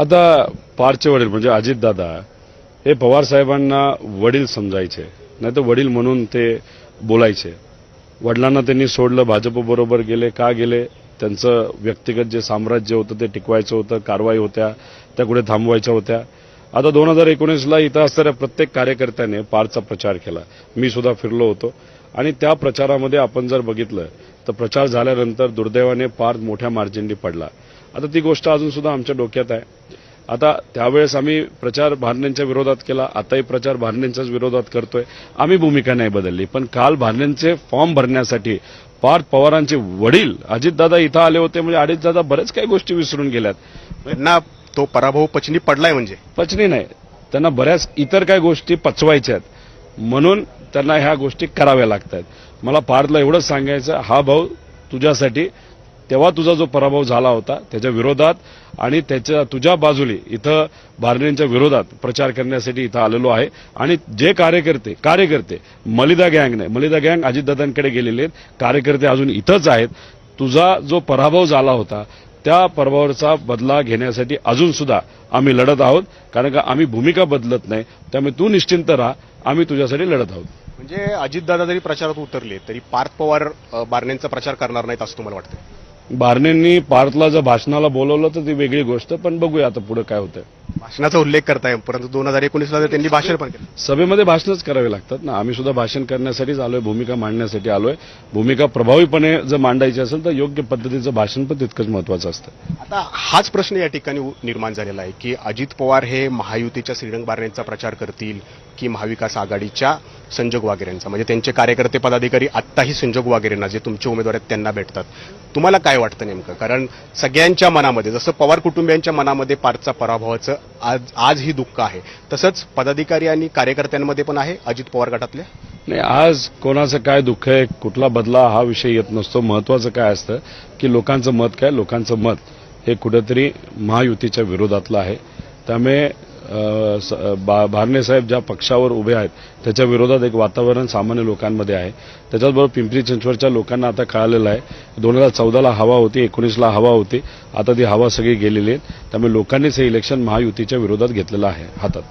आता पारचे वडील म्हणजे अजितदादा हे पवार साहेबांना वडील समजायचे. नाही तर वडील म्हणून ते बोलायचे. वडिलांना त्यांनी सोडलं भाजपबरोबर गेले का गेले? त्यांचं व्यक्तिगत जे साम्राज्य होतं ते टिकवायचं होतं कारवाई होत्या त्या कुठे थांबवायच्या होत्या. आता दोन हजार एकोणीसला इथं असणाऱ्या प्रत्येक कार्यकर्त्याने पारचा प्रचार केला. मी सुद्धा फिरलो होतो. आणि त्या प्रचारामध्ये आपण जर बघितलं तर प्रचार झाल्यानंतर दुर्दैवाने पार मोठ्या मार्जिननी पडला. आता ती गोष्ट अजून सुद्धा आमच्या डोक्यात आहे. आता त्यावेळेस आम्ही प्रचार भारण्यांच्या विरोधात केला आताही प्रचार भारण्यांच्याच विरोधात करतोय. आम्ही भूमिका नाही बदलली पण काल भारण्यांचे फॉर्म भरण्यासाठी पार्थ पवारांचे वडील अजितदादा इथं आले होते म्हणजे अजितदादा बरेच काही गोष्टी विसरून गेल्यात. त्यांना तो पराभव पचनी पडलाय म्हणजे? पचनी नाही. त्यांना बऱ्याच इतर काही गोष्टी पचवायच्या आहेत. म्हणून त्यांना ह्या गोष्टी कराव्या लागत आहेत मला पार्थला एवढंच सांगायचं हा भाऊ तुझ्यासाठी तेव्हा तुझा जो पराभव झाला होता त्याच्या विरोधात आणि त्याच्या तुझ्या बाजूली इथं भारतीयांच्या विरोधात प्रचार करण्यासाठी इथं आलेलो आहे. आणि जे कार्यकर्ते कार्यकर्ते मलिदा गँग नाही मलिदा गँग अजितदादांकडे गेलेले आहेत कार्यकर्ते अजून इथंच आहेत. तुझा जो पराभव झाला होता त्या पराभवाचा बदला घेण्यासाठी अजून सुद्धा आम्ही लढत आहोत. कारण का आम्ही भूमिका बदलत नाही त्यामुळे तू निश्चिंत राहा आम्ही तुझ्यासाठी लढत आहोत. म्हणजे अजितदादा जरी प्रचारात उतरले तरी पार्थ पवार अ, बारण्यांचा प्रचार करणार नाहीत असं तुम्हाला वाटतं बारणेंनी पार्थला जर भाषणाला बोलवलं तर ती वेगळी गोष्ट पण बघूया आता पुढे काय होतंय. भाषणाचा उल्लेख करताय परंतु दोन हजार एकोणीसला तर त्यांनी भाषण पण केलं. सभेमध्ये भाषणच करावे लागतात ना. आम्ही सुद्धा भाषण करण्यासाठीच आलोय भूमिका मांडण्यासाठी आलोय. भूमिका प्रभावीपणे जर मांडायची असेल तर योग्य पद्धतीचं भाषण पण तितकंच महत्वाचं असतं. आता हाच प्रश्न या ठिकाणी निर्माण झालेला आहे की अजित पवार हे महायुतीच्या श्रीरंग बारण्यांचा प्रचार करतील की महाविकास आघाडीच्या? संजोग वागेरेंचा म्हणजे त्यांचे कार्यकर्ते पदाधिकारी आत्ताही संजोग वागेरेंना जे तुमचे उमेदवार आहेत त्यांना भेटतात. तुम्हाला काय वाटतं नेमकं? कारण सगळ्यांच्या मनामध्ये जसं पवार कुटुंबियांच्या मनामध्ये पारचा पराभवाचं आज आज ही दुःख आहे तसंच पदाधिकारी आणि कार्यकर्त्यांमध्ये पण आहे अजित पवार गटातल्या नाही आज कोणाचं काय दुःख आहे कुठला बदला हा विषय येत नसतो. महत्वाचं काय असतं की लोकांचं मत काय? लोकांचं मत हे कुठंतरी महायुतीच्या विरोधातलं आहे. त्यामुळे बा- भारणे साहेब ज्या पक्षावर उभे आहेत त्याच्या विरोधात एक वातावरण सामान्य लोकांमध्ये आहे. त्याच्याचबरोबर पिंपरी चिंचवडच्या लोकांना आता कळालेलं आहे दोन हजार चौदाला हवा होती एकोणीसला हवा होती आता ती हवा सगळी गेलेली आहे. त्यामुळे लोकांनीच हे इलेक्शन महायुतीच्या विरोधात घेतलेलं आहे हातात.